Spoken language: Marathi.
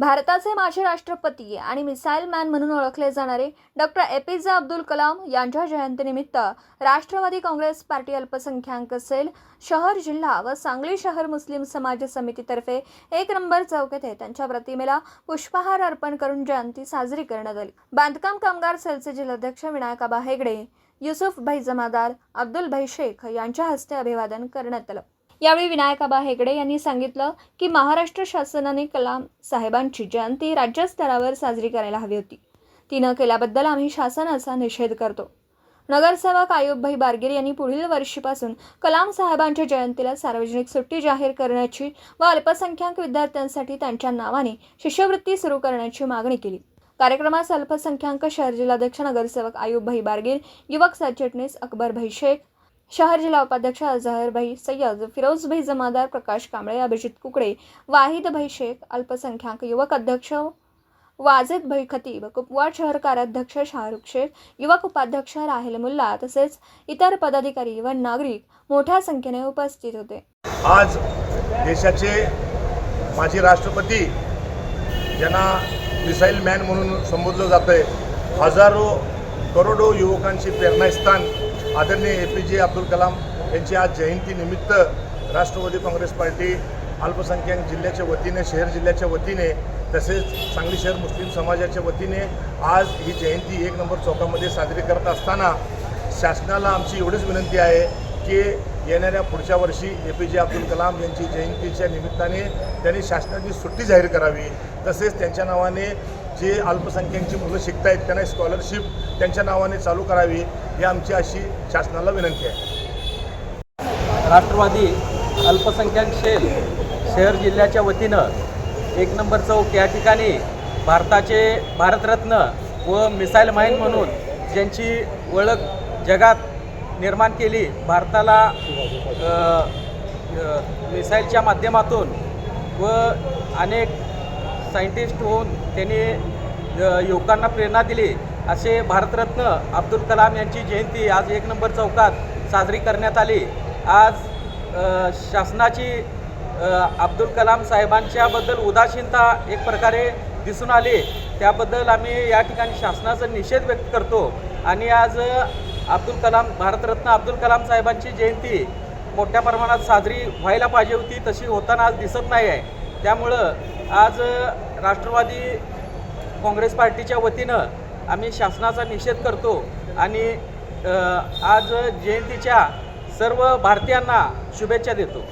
भारताचे माजी राष्ट्रपती आणि मिसाईल मॅन म्हणून ओळखले जाणारे डॉक्टर ए पी जे अब्दुल कलाम यांच्या जयंतीनिमित्त राष्ट्रवादी काँग्रेस पार्टी अल्पसंख्याक सेल शहर जिल्हा व सांगली शहर मुस्लिम समाज समितीतर्फे एक नंबर चौक येथे त्यांच्या प्रतिमेला पुष्पहार अर्पण करून जयंती साजरी करण्यात आली. बांधकाम कामगार सेलचे जिल्हाध्यक्ष विनायकाबा हेगडे युसुफ भाई जमादार अब्दुल भाई शेख यांच्या हस्ते अभिवादन करण्यात आलं. यावेळी विनायकाबा हेगडे यांनी सांगितलं की महाराष्ट्र शासनाने कलाम साहेबांची जयंती राज्यस्तरावर साजरी करायला हवी होती. ती न केल्याबद्दल आम्ही शासनाचा निषेध करतो. नगरसेवक आयुबभाई बारगीर यांनी पुढील वर्षीपासून कलाम साहेबांच्या जयंतीला सार्वजनिक सुट्टी जाहीर करण्याची व अल्पसंख्याक विद्यार्थ्यांसाठी त्यांच्या नावाने शिष्यवृत्ती सुरू करण्याची मागणी केली. कार्यक्रमास अल्पसंख्याक शहर जिल्हाध्यक्ष नगरसेवक आयुबभाई बारगीर युवक सरचिटणीस अकबरभाई शेख शहर जिल्हा उपाध्यक्ष अझहरभाई सय्यद फिरोजभाई जमादार प्रकाश कांबळे अभिजित कुकडे वाहिदभाई शेख अल्पसंख्याक युवक अध्यक्ष वाजेदभाई खतीब कुपवाड शहर कार्याध्यक्ष शाहरुख शेख युवक उपाध्यक्ष राहिल मुल्ला तसेच इतर पदाधिकारी व नागरिक मोठ्या संख्येने उपस्थित होते. आज देशाचे माजी राष्ट्रपती ज्यांना मिसाईल मॅन म्हणून संबोधलं जातं आहे हजारो करोडो युवकांची प्रेरणास्थान आदरणीय ए पी जे अब्दुल कलाम यांची आज जयंतीनिमित्त राष्ट्रवादी काँग्रेस पार्टी अल्पसंख्याक जिल्ह्याच्या वतीने शहर जिल्ह्याच्या वतीने तसेच सांगली शहर मुस्लिम समाजाच्या वतीने आज ही जयंती एक नंबर चौकामध्ये साजरी करत असताना शासनाला आमची एवढीच विनंती आहे की येणाऱ्या पुढच्या वर्षी ए पी जे अब्दुल कलाम यांची जयंतीच्या निमित्ताने त्यांनी शासनाची सुट्टी जाहीर करावी. तसेच त्यांच्या नावाने जे अल्पसंख्याकची मुलं शिकत आहेत त्यांना स्कॉलरशिप त्यांच्या नावाने चालू करावी ही आमची अशी शासनाला विनंती आहे. राष्ट्रवादी अल्पसंख्याक शेल शहर जिल्ह्याच्या वतीनं एक नंबर चौक या ठिकाणी भारताचे भारतरत्न व मिसाईल माईन म्हणून ज्यांची ओळख जगात निर्माण केली भारताला मिसाईलच्या माध्यमातून व अनेक सायंटिस्ट होऊन त्यांनी युवकांना प्रेरणा दिली. असे भारतरत्न अब्दुल कलाम यांची जयंती आज एक नंबर चौकात साजरी करण्यात आली. आज शासनाची अब्दुल कलाम साहेबांच्याबद्दल उदासीनता एक प्रकारे दिसून आली. त्याबद्दल आम्ही या ठिकाणी शासनाचा निषेध व्यक्त करतो. आणि आज अब्दुल कलाम भारतरत्न अब्दुल कलाम साहेबांची जयंती मोठ्या प्रमाणात साजरी व्हायला पाहिजे होती. तशी होताना आज दिसत नाही आहे त्यामुळं आज राष्ट्रवादी काँग्रेस पार्टीच्या वतीनं आम्ही शासनाचा निषेध करतो आणि आज जयंतीच्या सर्व भारतीयांना शुभेच्छा देतो.